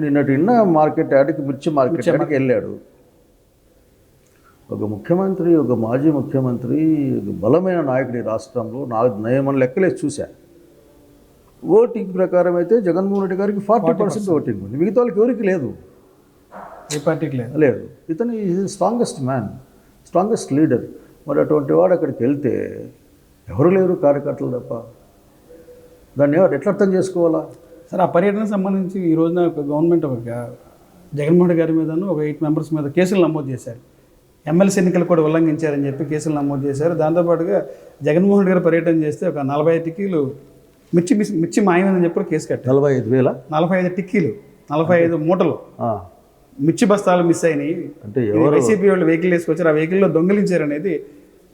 నిన్నటి నిన్న మార్కెట్ యార్డ్కి మిర్చి మార్కెట్ యార్డ్కి వెళ్ళాడు. ఒక ముఖ్యమంత్రి ఒక మాజీ ముఖ్యమంత్రి ఒక బలమైన నాయకుడి రాష్ట్రంలో నా నేను లెక్కలేసి చూశా. ఓటింగ్ ప్రకారం అయితే జగన్మోహన్ రెడ్డి గారికి ఫార్టీ పర్సెంట్ ఓటింగ్ ఉంది. మిగతా వాళ్ళకి ఎవరికి లేదు. ఏ పార్టీకి లేదు. లేదు. ఇతను is strongest man strongest leader. మరి అటువంటి వాడు అక్కడికి వెళ్తే ఎవరు లేరు కార్యకర్తలు తప్ప. దాన్ని ఎవరు ఎట్లా అర్థం చేసుకోవాలా? సార్ ఆ పర్యటనకు సంబంధించి ఈ రోజున ఒక గవర్నమెంట్ ఒక జగన్మోహన్ రెడ్డి గారి మీదను ఒక ఎయిట్ మెంబర్స్ మీద కేసులు నమోదు చేశారు. ఎమ్మెల్సీ ఎన్నికలు కూడా ఉల్లంఘించారని చెప్పి కేసులు నమోదు చేశారు. దాంతోపాటుగా జగన్మోహన్ రెడ్డి గారు పర్యటన చేస్తే ఒక నలభై ఐదు టిక్కీలు మిర్చి మిస్- మిర్చి మాయమని చెప్పి కేసు కట్టారు. నలభై ఐదు వేల? నలభై ఐదు టిక్కీలు నలభై ఐదు మూటలు. మిర్చి బస్తాలు మిస్ అయినాయి. అంటే ఎవరు? వైసీపీ వాళ్ళు వెహికల్ వేసుకొచ్చారు. ఆ వెహికల్లో దొంగిలించారు అనేది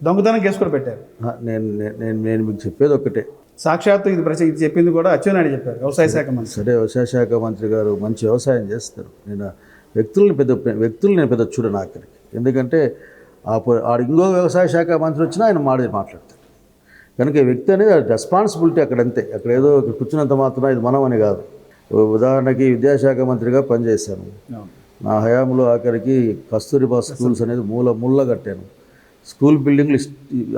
దొంగతనం కేసు కూడా పెట్టారు. నేను నేను- నేను మీకు చెప్పేది ఒక్కటే. సాక్షాత్తు ఇది ప్రతి ఇది చెప్పింది కూడా అచ్చెన్నాయుడు చెప్పారు వ్యవసాయ శాఖ మంత్రి. సరే వ్యవసాయ శాఖ మంత్రి గారు మంచి వ్యవసాయం చేస్తారు. నేను వ్యక్తుల్ని పెద్ద వ్యక్తులు నేను పెద్ద చూడను ఆఖరికి. ఎందుకంటే ఆడ ఇంకో వ్యవసాయ శాఖ మంత్రి వచ్చినా ఆయన మాట మాట్లాడతారు కనుక వ్యక్తి అనేది రెస్పాన్సిబిలిటీ అక్కడ అంతే. అక్కడ ఏదో ఇక్కడ కూర్చున్నంత మాత్రం ఇది మనం అని కాదు. ఉదాహరణకి విద్యాశాఖ మంత్రిగా పనిచేశాను. నా హయాంలో ఆఖరికి కస్తూరిబా స్కూల్స్ అనేది మూల ముళ్ళ కట్టాను. స్కూల్ బిల్డింగ్లు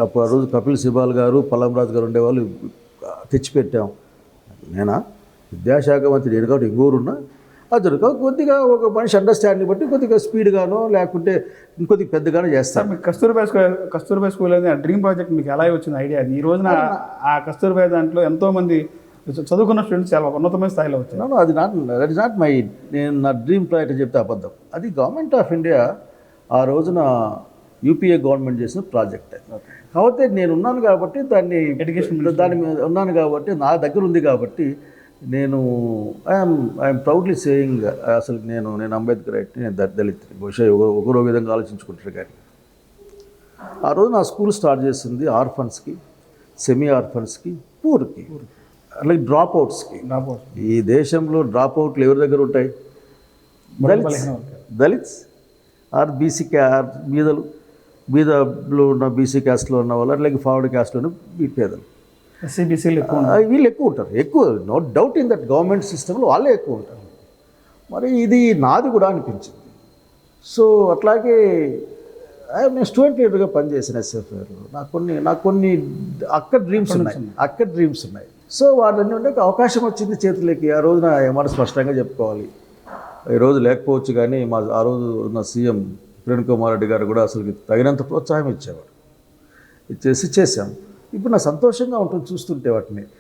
ఆ రోజు కపిల్ సిబాల్ గారు పల్లంరాజు గారు ఉండేవాళ్ళు తెచ్చిపెట్టాం. నేనా? విద్యాశాఖ మంత్రి నేను కాబట్టి ఇంగూరున్నా అతను కొద్దిగా ఒక మనిషి అండర్స్టాండింగ్ బట్టి కొద్దిగా స్పీడ్గానో లేకుంటే ఇంకొద్దిగా పెద్దగానో చేస్తాను మీకు కస్తూర్బా స్కూల్ కస్తూర్బా స్కూల్ అనేది డ్రీమ్ ప్రాజెక్ట్ మీకు ఎలా వచ్చింది ఐడియా? ఈ రోజున ఆ కస్తూర్బా దాంట్లో ఎంతో మంది చ- చదువుకున్న స్టూడెంట్స్ చాలా ఉన్నతమైన స్థాయిలో no, అది not that is not my నేను నా డ్రీమ్ ప్రాజెక్ట్ చెప్తే అబద్ధం. అది గవర్నమెంట్ ఆఫ్ ఇండియా ఆ రోజున యూపీఏ గవర్నమెంట్ చేసిన ప్రాజెక్ట్. కాకపోతే నేను ఉన్నాను కాబట్టి దాన్ని దాని మీద ఉన్నాను కాబట్టి నా దగ్గర ఉంది కాబట్టి నేను ఐఎమ్ ఐఎమ్ ప్రౌడ్లీ సేయింగ్ అసలు నేను నేను అంబేద్కర్ అయితే నేను దళిత్. బహుశా ఒక- ఒకరో విధంగా ఆలోచించుకుంటారు కానీ. ఆ రోజు నా స్కూల్ స్టార్ట్ చేసింది ఆర్ఫన్స్కి సెమీ ఆర్ఫన్స్కి పూర్కి. అలాగే డ్రాప్ అవుట్స్కి ఈ దేశంలో డ్రాప్ అవుట్లు ఎవరి దగ్గర ఉంటాయి? దళిత్స్. దళిత్స్ ఆర్ బీసీ క్యా ఆర్ బీదలు బీదలో ఉన్న బీసీ క్యాస్ట్లో ఉన్న వాళ్ళు అట్లాగే ఫార్వర్డ్ క్యాస్ట్లో పేదలు ఎస్సీబీసీలు ఎక్కువ వీళ్ళు ఎక్కువ ఉంటారు. ఎక్కువ no doubt in that government సిస్టంలో వాళ్ళే ఎక్కువ ఉంటారు. మరి ఇది నాది కూడా అనిపించింది. సో అట్లాగే నేను స్టూడెంట్ లీడర్గా పనిచేసిన ఎస్ఎఫ్ఐలో నాకు కొన్ని నాకు కొన్ని అక్క డ్రీమ్స్ ఉన్నాయి. అక్క డ్రీమ్స్ ఉన్నాయి. సో వాటిని ఉంటే ఒక అవకాశం వచ్చింది చేతులకి. ఆ రోజున ఏమాట స్పష్టంగా చెప్పుకోవాలి. ఈరోజు లేకపోవచ్చు కానీ మా ఆ రోజు ఉన్న సీఎం రెడ్డి గారు కూడా అసలు తగినంత ప్రోత్సాహం ఇచ్చేవాడు ఇచ్చేసి చేశాం. ఇప్పుడు నాకు సంతోషంగా ఉంటుంది చూస్తుంటే వాటిని.